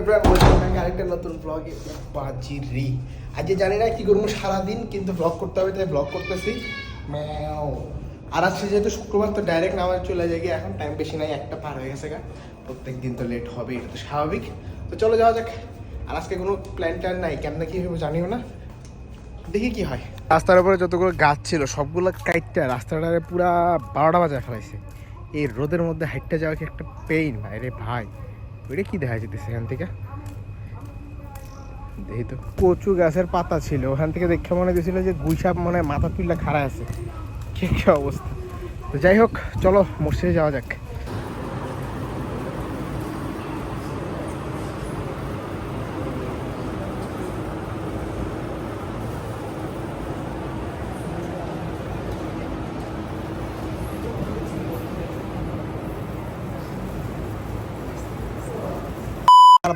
Everyone welcome back আরেকটা নতুন ব্লগে বাজিরি আজকে জানি না কি করব, সারাদিন কিন্তু ব্লগ করতে হবে, তাই ব্লগ করতেছি। আর আজকে যেহেতু শুক্রবার, তো ডাইরেক্ট নামাজ চলে গিয়ে এখন টাইম বেশি নাই, একটা পার হয়ে গেছে গা। প্রত্যেক দিন তো লেট হবে এটা তো স্বাভাবিক। তো চলো যাওয়া যাক। আর আজকে কোনো প্ল্যান ট্যান নাই, কেমন কি হবে জানিও না। দেখি কি হয়। রাস্তার উপরে যতগুলো গাছ ছিল, সবগুলো কাইটটা রাস্তাটারে পুরা বারোটা বাজে ফেলাইছে। এই রোদের মধ্যে হাইটটা যাওয়া কি একটা পেইন ভাই রে ভাই। ওইটা কি দেখা যেতেছে এখান থেকে? দেখি তো কচু গাছের পাতা ছিল, ওখান থেকে দেখে মনে হয়েছিল যে গুইসাপ মানে মাথা তুললে খাড়া আছে। কি অবস্থা? তো যাই হোক, চলো মসজিদে যাওয়া যাক।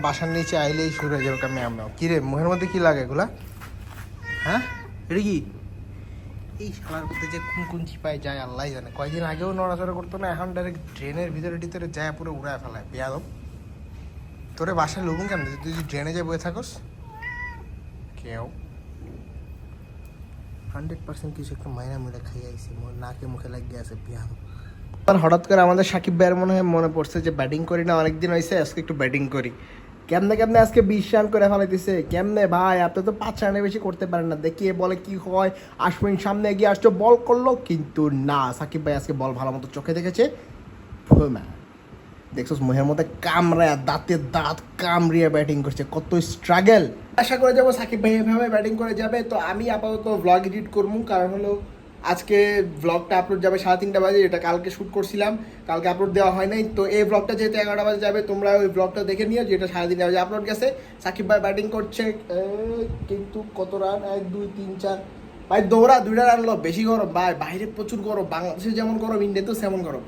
বাসার নিচে আইলেই শুরু হয়ে যাবে ম্যাম ম্যাম কি রে, মুখের মধ্যে কি লাগে এগুলা? হ্যাঁ? এটা কি? এই শালার মধ্যে যে কোন কোন চিপায় যায় আল্লাহ জানে। কয়দিন আগেও নড়াচড়া করতো না, এখন ডাইরেক্ট ড্রেনের ভিতরে ভিতরে যায়, পুরো উড়ায় ফেলায়। বেয়াদব। তোরে বাসায় লুকুন কেন তুই যদি ড্রেনে যে বয়ে থাকস? কেউ। হান্ড্রেড পার্সেন্ট কিছু একটা মাইনা মিলে খাইয়ে আইসি মোর নাকে মুখে লাগিয়ে আছে, বেয়াদব। আর হঠাৎ করে আমাদের সাকিব ভাইয়ের মনে হয়, মনে পড়ছে যে ব্যাটিং করি না, অনেকদিন হয়েছে আজকে একটু ব্যাটিং করি। কেমনে কেমনে আজকে বিশ রান করে ফেলাইতেছে? কেমনে ভাই? আপনি তো পাঁচ রানের বেশি করতে পারেন না। দেখিয়ে বলে কি হয়? আশ্বিন সামনে এগিয়ে আসছো, বল করল, কিন্তু না, সাকিব ভাই আজকে বল ভালো মতো চোখে দেখেছে। দেখছ মুহের মধ্যে কামড়ায়, দাঁতে দাঁত কামড়িয়ে ব্যাটিং করছে। কত স্ট্রাগল আশা করে যাব সাকিব ভাই এভাবে ব্যাটিং করে যাবে। তো আমি আপাতত ব্লগ এডিট করব, কারণ হলো আজকে ব্লগটা আপলোড যাবে সাড়ে তিনটা বাজে, এটা কালকে শ্যুট করছিলাম, কালকে আপলোড দেওয়া হয় নাই। তো এই ব্লগটা যেহেতু এগারোটা বাজে যাবে, তোমরা ওই ব্লগটা দেখে নিও যেটা সাড়ে তিনটা বাজে আপলোড গেছে। সাকিব ভাই ব্যাটিং করছে কিন্তু কত রান এক, দুই, তিন, চার। ভাই দৌড়া, দুইটা রান লো, বেশি গরম। ভাই, বাইরে প্রচুর গরম। বাংলাদেশে যেমন গরম ইন্ডিয়াতেও সেমন গরম।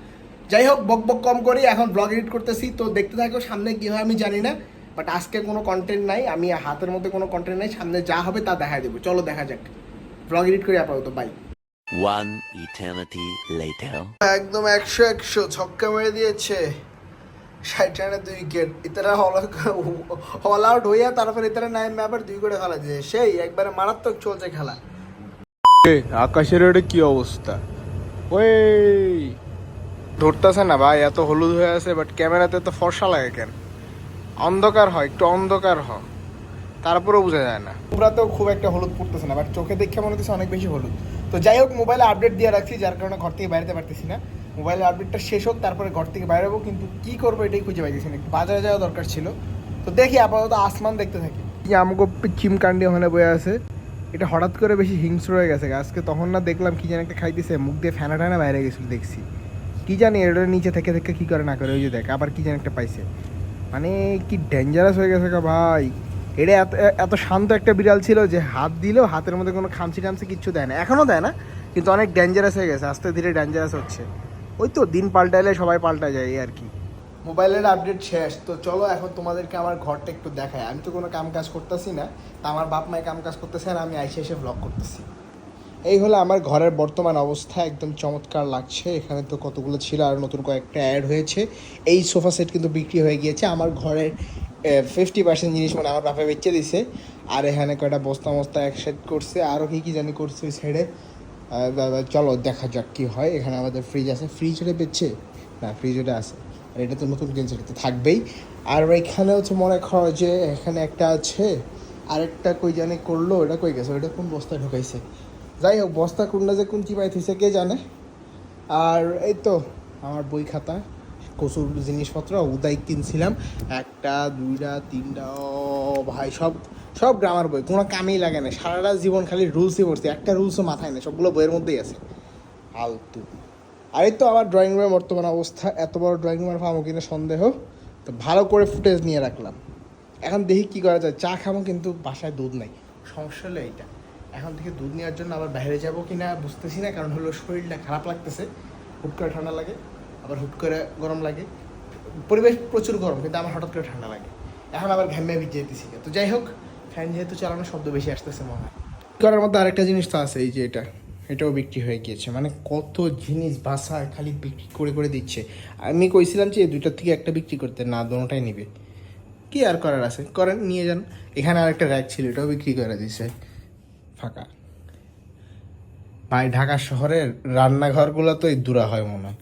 যাই হোক, বক বক কম করি, এখন ব্লগ এডিট করতেছি। তো দেখতে থাকো সামনে কি হয় আমি জানি না বাট আজকে কোনো কন্টেন্ট নাই। আমি হাতের মধ্যে কোনো কন্টেন্ট নাই। সামনে যা হবে তা দেখা দেবো। চলো দেখা যাক। ব্লগ এডিট করি আপাতত বাই One eternity later. একদম একশো একশো ছক্কা মেরে দিয়েছে। ষাট রানে দুই উইকেট ইতারা অল আউট হইয়া তারপর ইতারা নাইন আবার দুই করে ফেলা যায় সেই একবারে মারাত্মক চলছে খেলা। আকাশের ওটা কি অবস্থা? ওই! ধরতেছে না ভাই এত হলুদ হয়ে আছে বাট ক্যামেরাতে তো ফর্সা লাগে কেন? অন্ধকার হয় একটু অন্ধকার হয় তারপরেও বোঝা যায় না। তোমরা তো খুব একটা হলুদ পড়তেছে না বাট চোখে দেখে মনে হচ্ছে অনেক বেশি হলুদ। তো যাই হোক মোবাইলে আপডেট দিয়ে রাখছি যার কারণে ঘর থেকে বাইরে পারতেছি না। মোবাইলের আপডেটটা শেষ হোক তারপরে ঘর থেকে বাইরে হব কিন্তু কি করব এটাই খুঁজে পাইতেছি না। বাজারে যাওয়া দরকার ছিল। তো দেখি আপাতত আসমান দেখতে থাকি। এই আমাকে চিমকান্ডি ওখানে বয়ে আছে এটা হঠাৎ করে বেশি হিংস্র হয়ে গেছে আজকে তখন না দেখলাম কি যেন একটা খাইতেছে মুখ দিয়ে ফেনা টানা বাইরে গেছিল দেখছি। কি জানি এটা নিচে থেকে থেকে কি করে না করে ওই যে দেখ আবার কি যেন একটা পাইছে। মানে কি ডেঞ্জারাস হয়ে গেছে গা ভাই। এটা এত এত শান্ত একটা বিড়াল ছিল যে হাত দিলেও হাতের মধ্যে কোনো খামচি টামচি কিচ্ছু দেয় না। এখনও দেয় না, কিন্তু অনেক ডেঞ্জারাস হয়ে গেছে, আস্তে ধীরে ডেঞ্জারাস হচ্ছে। ওই তো দিন পাল্টাইলে সবাই পাল্টা যায়, এই আর কি। মোবাইলের আপডেট শেষ। তো চলো এখন তোমাদেরকে আমার ঘরটা একটু দেখায় আমি তো কোনো কাম কাজ করতেছি না, তা আমার বাপ মায় কাম কাজ করতেছে আর আমি আইসে এসে ব্লগ করতেছি। এই হলো আমার ঘরের বর্তমান অবস্থা, একদম চমৎকার লাগছে। এখানে তো কতগুলো ছিল আর নতুন কয়েকটা অ্যাড হয়েছে। এই সোফা সেট কিন্তু বিক্রি হয়ে গিয়েছে। আমার ঘরের ফিফটি পার্সেন্ট জিনিস মানে আমার বাপে বেচে দিছে। আর এখানে কয়টা বস্তা মস্তা এক সেট করছে। আরও কী কী জানি করছে ওই সাইডে চলো দেখা যাক কী হয়। এখানে আমাদের ফ্রিজ আছে। ফ্রিজ ওটা বেচছে না ফ্রিজ ওটা আছে। আর এটা তো নতুন কিনছে এটা তো থাকবেই। আর এখানে হচ্ছে মনে করো যে এখানে একটা আছে। আরেকটা কই জানি করল। ওটা কই গেছে? ওটা কোন বস্তায় ঢুকাইছে? যাই হোক, বস্তা কোনটা যে কোন চিপাই থইছে কে জানে? আর এই তো, আমার বই খাতা। কচুর জিনিসপত্র উদয় কিনছিলাম। একটা, দুইটা, তিনটা ভাই, সব সব গ্রামার বই। কোনো কামেই লাগে না। সারাটা জীবন খালি রুলসই পড়ছে। একটা রুলসও মাথায় নেই। সবগুলো বইয়ের মধ্যেই আছে। আলতু আর তো আবার ড্রয়িং রুমের বর্তমান অবস্থা। এত বড় ড্রয়িং রুমের ফার্মও কিনা সন্দেহ। তো ভালো করে ফুটেজ নিয়ে রাখলাম। এখন দেখি কি করা যায়। চা খাব কিন্তু বাসায় দুধ নাই। সমস্যা হলো এইটা। এখন থেকে দুধ নেওয়ার জন্য আবার বাইরে যাব কি না বুঝতেছি না। কারণ হলো শরীরটা খারাপ লাগতেছে। হুট করে ঠান্ডা লাগে। আবার হুট করে গরম লাগে। পরিবেশ প্রচুর গরম, কিন্তু আমার হঠাৎ করে ঠান্ডা লাগে। এখন আবার ঘামে ভিজে যেতেছি তো যাই হোক, ফ্যান যেহেতু চালানো, শব্দ বেশি আসতেছে মনে হয়। করার মধ্যে আরেকটা জিনিস তো আছে, এই যে এটা। এটাও বিক্রি হয়ে গিয়েছে। মানে কত জিনিস বাসা খালি বিক্রি করে করে দিচ্ছে। আমি কইছিলাম যে দুইটার থেকে একটা বিক্রি করতে, না, দোনোটাই নিবে। কি কি আর করার আছে? করেন, নিয়ে যান। এখানে আরেকটা র্যাক ছিল, এটাও বিক্রি করে দিছে। ফাঁকা। ভাই, ঢাকা শহরের রান্নাঘরগুলো তো এই দূরা হয় মনে হয়।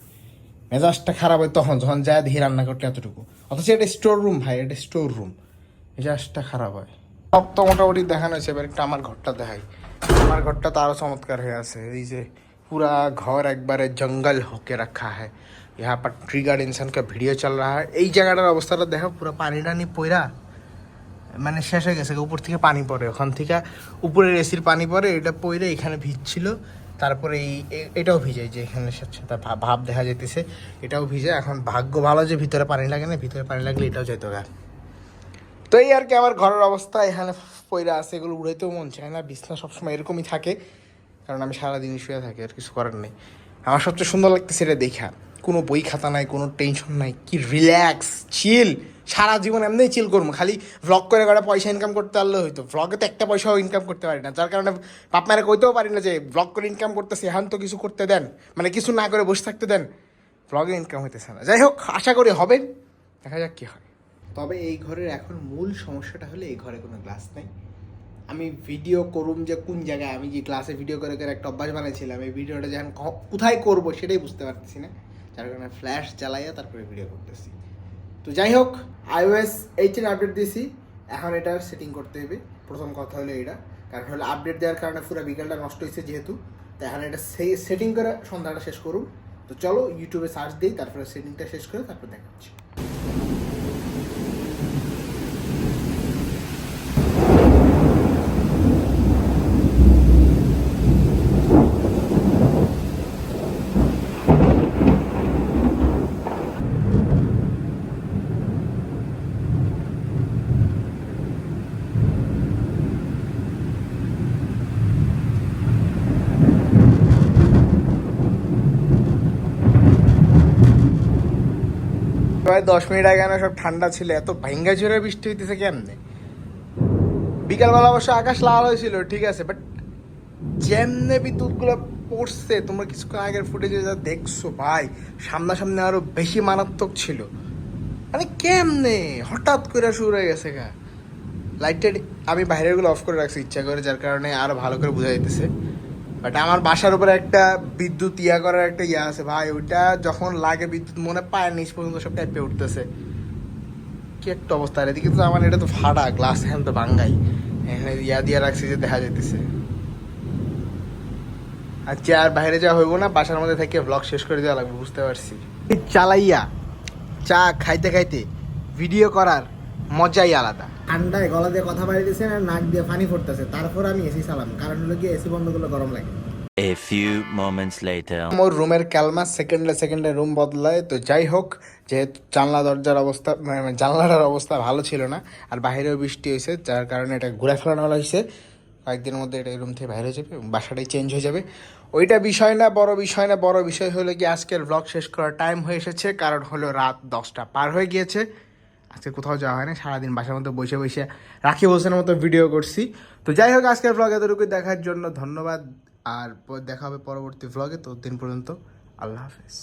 মেজাজটা খারাপ হয় তখন যখন যায় দেখি রান্না করতে এতটুকু অথচ এটা স্টোর রুম ভাই এটা স্টোর রুম মেজাজটা খারাপ হয় সব তো মোটামুটি দেখানো হয়েছে এবার একটা আমার ঘরটা দেখাই আমার ঘরটা তো আরও চমৎকার হয়ে আছে এই যে पूरा घर একবারে জঙ্গল होके रखा है यहाँ पर ट्री गार्ड इंसान का वीडियो चल रहा है এই জায়গাটার অবস্থাটা দেখো পুরো পানি টানি পইরা মানে শেষ হয়ে গেছে উপর থেকে পানি পড়ে ওখান থেকে উপরের এসির পানি পড়ে এটা পড়ে এখানে ভিজছিল তারপরে এই এটাও ভিজে যে এখানে ভা- ভাব দেখা যেতেছে এটাও ভিজে এখন ভাগ্য ভালো যে ভিতরে পানি লাগে না, ভিতরে পানি লাগলে এটাও যেত গা তো এই আর কি আমার ঘরের অবস্থা, এখানে পয়রা আছে, এগুলো উড়াইতেও মন চায় না, বিছনা সবসময় এরকমই থাকে, কারণ আমি সারাদিনই শুয়ে থাকি, আর কিছু করার নেই। আমার সবচেয়ে সুন্দর লাগতেছে এটা দেখা। কোনো বই খাতা নাই, কোনো টেনশন নাই, কি রিল্যাক্স চিল সারা জীবন এমনি চিল করব। খালি ভ্লগ করে করে পয়সা ইনকাম করতে পারলে হয়তো। ভ্লগে তো একটা পয়সাও ইনকাম করতে পারি না। যার কারণে বাপ মায়েরা কইতেও পারি না যে ভ্লগ করে ইনকাম করতেছে, এখন তো কিছু করতে দেন। মানে কিছু না করে বসে থাকতে দেন। ভ্লগে ইনকাম হইতেছে না। যাই হোক, আশা করি হবে। দেখা যাক কী হয়। তবে এই ঘরের এখন মূল সমস্যাটা হলো, এই ঘরে কোনো গ্লাস নেই। আমি ভিডিও করুম যে কোন জায়গায়। আমি যে ক্লাসে ভিডিও করে করে একটা অভ্যাস বানাইছিলাম। এই ভিডিওটা যখন কোথায় করব সেটাই বুঝতে পারতেছি না। যার কারণে ফ্ল্যাশ জ্বালাইয়া তারপরে ভিডিও করতেছি। তো যাই হোক আইওএস এইটিন আপডেট দিয়েছি। এখন এটার সেটিং করতে হবে। প্রথম কথা হলো এটা কারণ হলো আপডেট দেওয়ার কারণে পুরো বিকালটা নষ্ট হয়েছে যেহেতু। তো এখন এটা সেই সেটিং করে সন্ধ্যাটা শেষ করুন। তো চলো ইউটিউবে সার্চ দিই, তারপরে সেটিংটা শেষ করে তারপর দেখাচ্ছি। প্রায় দশ মিনিট আগে সব ঠান্ডা ছিল, এত ভাঙ্গা ঝরে বৃষ্টি হইতেছে কেমনে? বিকালবেলা অবশ্য আকাশ লাল হয়েছিল, ঠিক আছে বাট যেমনে বিদ্যুৎগুলো পড়ছে, তোমরা কিছুক্ষণ আগের ফুটেজে যা দেখছ, ভাই, সামনাসামনি আরও বেশি মারাত্মক ছিল। মানে কেমনে? হঠাৎ করে শুরু হয়ে গেছে গা। লাইটটা আমি বাইরেরগুলো অফ করে রাখছি, ইচ্ছা করে, যার কারণে আরও ভালো করে বোঝা যাইতেছে। বাট আমার বাসার উপরে একটা বিদ্যুৎ ইয়া করার একটা ইয়া আছে ভাই ওইটা যখন লাগে বিদ্যুৎ মনে পায় নিচ পর্যন্ত সব টাইপে উঠতেছে। কি একটা অবস্থা আর এদিকে তো আমার এটা তো ফাটা গ্লাস হ্যান তো ভাঙ্গাই। এখানে ইয়া দিয়া রাখছি যে দেখা যাইতেছে। আর আর বাইরে যাওয়া হইব না বাসার মধ্যে থেকে ব্লগ শেষ করে দেওয়া লাগবে বুঝতে পারছি। চালাইয়া চা খাইতে খাইতে ভিডিও করার মজাই আলাদা। ঠান্ডায় গলা দিয়ে কথা বাড়িতেছে আর নাক দিয়ে পানি পড়তেছে তারপর আমি এসি চালাম। কারণ হলো কি এসি বন্ধ করলে গরম লাগে। A few moments later. মোর রুমের ক্যালমা সেকেন্ডে সেকেন্ডে রুম বদলায়। তো যাই হোক যেহেতু জানলা দরজার অবস্থা মানে জানলাটার অবস্থা ভালো ছিল না আর বাইরেও বৃষ্টি হয়েছে যার কারণে এটা ঘুরে ফেলানো হয়েছে। কয়েকদিনের মধ্যে এটা রুম থেকে বাইরে হয়ে যাবে এবং বাসাটাই চেঞ্জ হয়ে যাবে। ওইটা বিষয় না বড় বিষয় না বড় বিষয় হলো কি আজকের ব্লগ শেষ করার টাইম হয়ে এসেছে। কারণ হলো রাত দশটা পার হয়ে গিয়েছে। আজকে কোথাও যাওয়া হয় না সারাদিন বাসার মতো বসে বসে রাখি হোসেনের মতো ভিডিও করছি। তো যাই হোক, আজকের ব্লগ এতটুকু দেখার জন্য ধন্যবাদ, আর দেখা হবে পরবর্তী ব্লগে তো দিন পর্যন্ত আল্লাহ হাফেজ।